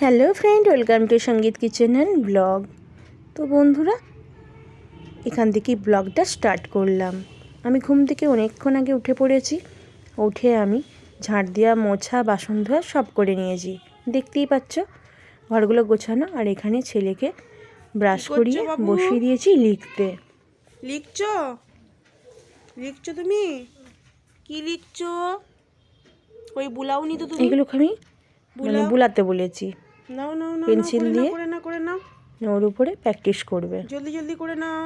Hello friend welcome to Sangeet kitchen and blog. তো বন্ধুরা এখান থেকেই ব্লগটা স্টার্ট করলাম। আমি ঘুম থেকে অনেকক্ষণ আগে উঠে পড়েছি। উঠে আমি ঝাঁট দেওয়া মোছা বাসন ধোয়া সব করে নিয়েছি। দেখতেই পাচ্ছ ঘরগুলো গোছানো আর এখানে ছেলেকে ব্রাশ করিয়ে? বসিয়ে দিয়েছি লিখতে। লিখছো? লিখছো তুমি? কি লিখছো? ওই বুলাওনি তো তুমি? এগুলোকে আমি মানে। বুলাতে বলেছি। নাও নাও নাও পেন্সিল নাও, দিয়ে? করে না করে না ওর উপরে প্র্যাকটিস করবে। জলদি জলদি করে নাও।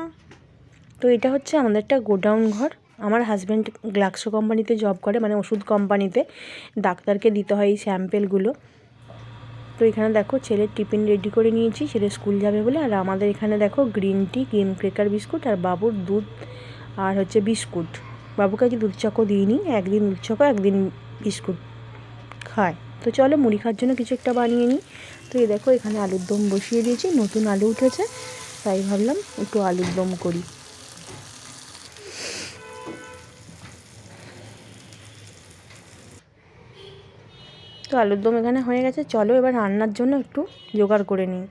তো এটা হচ্ছে আমাদের একটা গোডাউন ঘর। আমার হাজব্যান্ড গ্লাক্সো কোম্পানিতে জব করে মানে ওষুধ কোম্পানিতে। ডাক্তারকে দিতে হয় এই স্যাম্পেলগুলো তো এখানে দেখো ছেলের টিফিন রেডি করে নিয়েছি ছেলে স্কুল যাবে বলে। আর আমাদের এখানে দেখো green tea cream cracker biscuit আর বাবুর দুধ আর হচ্ছে বিস্কুট বাবুকে আজকে দুধ চকো দিইনি একদিন দুধ চকো একদিন বিস্কুট খায়। তো চলো মুড়ি খাওয়ার জন্য কিছু একটা বানিয়ে নিই। তো এই দেখো, এখানে আলুর দম বসিয়ে দিয়েছি, নতুন আলু উঠেছে, তাই ভাবলাম একটু আলুর দম করি। তো আলুর দম এখানে হয়ে গেছে, চলো এবার রান্নার জন্য একটু জোগাড় করে নিই।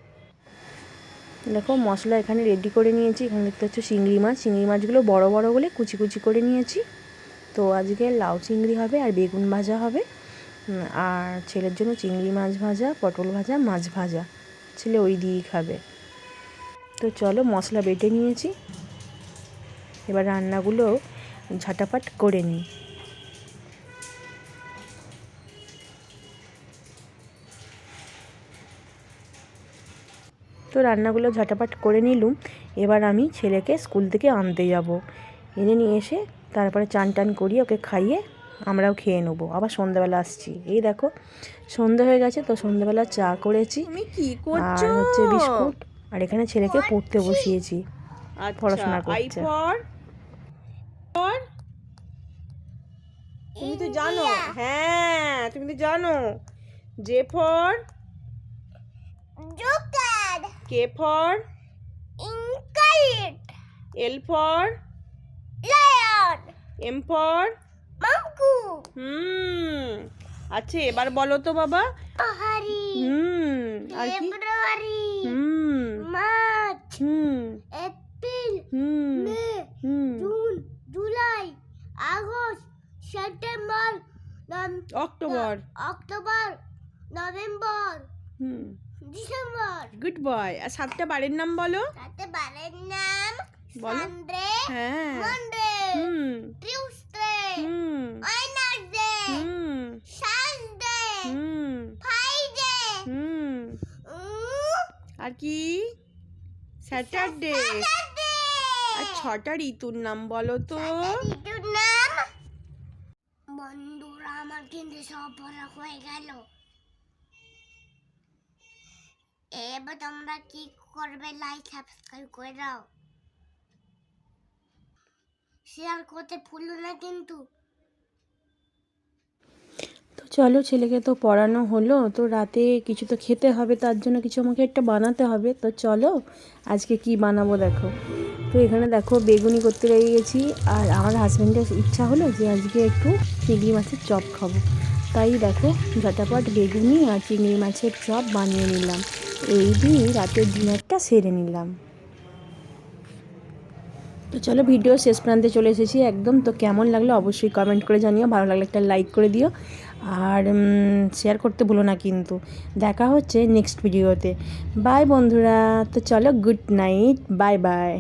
দেখো, মশলা এখানে রেডি করে নিয়েছি, এখানে দেখতে হচ্ছে চিংড়ি মাছ চিংড়ি মাছগুলো বড় বড় বলে কুচি কুচি করে নিয়েছি। তো আজকে লাউ চিংড়ি হবে আর বেগুন ভাজা হবে। আর ছেলের জন্য চিংড়ি মাছ ভাজা, পটল ভাজা, মাছ ভাজা। ছেলে ওই দিয়েই খাবে। তো চলো মশলা বেটে নিয়েছি। এবার রান্নাগুলো ঝাটাপাট করে নিই। তো রান্নাগুলো ঝাটাপাট করে নিলুম। এবার আমি ছেলেকে স্কুল থেকে আনতে যাব। এনে নিয়ে এসে তারপরে চান টান করিয়ে ওকে খাইয়ে আমরাও খেয়ে নেব। আবার সন্ধ্যাবেলা আসছি। এই দেখো সন্ধে হয়ে গেছে তো সন্ধ্যাবেলা চা করেছি। তুমি কি আর হচ্ছে বিস্কুট। আর এখানে ছেলেকে পড়তে বসিয়েছি। আচ্ছা, পড়াশোনা আই করছে। ফর। ফর। তুমি তো জানো। হ্যাঁ তুমি তো জানো। J for. Joker, K for? Incarnate, L for. Lion, M for. আছে আচ্ছা, এবার বলো তো বাবা। পাহাড়ি February March April June July August September October. October November hmm. December. Good boy আর সাতটা বাড়ির নাম বলো। সাতটা বাড়ির নাম বলো। হ্যাঁ। মন্ডে। হুম। আর কি? স্যাটারডে আর ছটা ঋতুর নাম বলো তো। ঋতুর নাম? বন্ধুরা, আমার কিন্তু সব পড়া হয়ে গেল। এবার তোমরা কি করবে? লাইক সাবস্ক্রাইব করে দাও। শেয়ার করতে ভুলো না কিন্তু। চলো ছেলেকে তো পড়ানো হলো, তো রাতে কিছু তো খেতে হবে, তার জন্য কিছু আমাকে একটা বানাতে হবে। তো চলো, আজকে কি বানাবো দেখো। তো এখানে দেখো বেগুনি করতে লেগে গেছি আর আমার হাজব্যান্ডের ইচ্ছা হলো যে আজকে একটু চিংড়ি মাছের চপ খাব। তাই দেখো ঝটাপট বেগুনি আর চিংড়ি মাছের চপ বানিয়ে নিলাম। এই দিয়ে রাতের ডিনারটা সেরে নিলাম। তো চলো ভিডিও শেষ প্রান্তে চলে এসেছি। একদম তো কেমন লাগল অবশ্যই কমেন্ট করে জানিও। ভালো লাগলে একটা লাইক করে দিও। আর শেয়ার করতে ভুলো না কিন্তু। দেখা হচ্ছে নেক্সট ভিডিওতে বাই বন্ধুরা, তো চলো গুড নাইট বাই বাই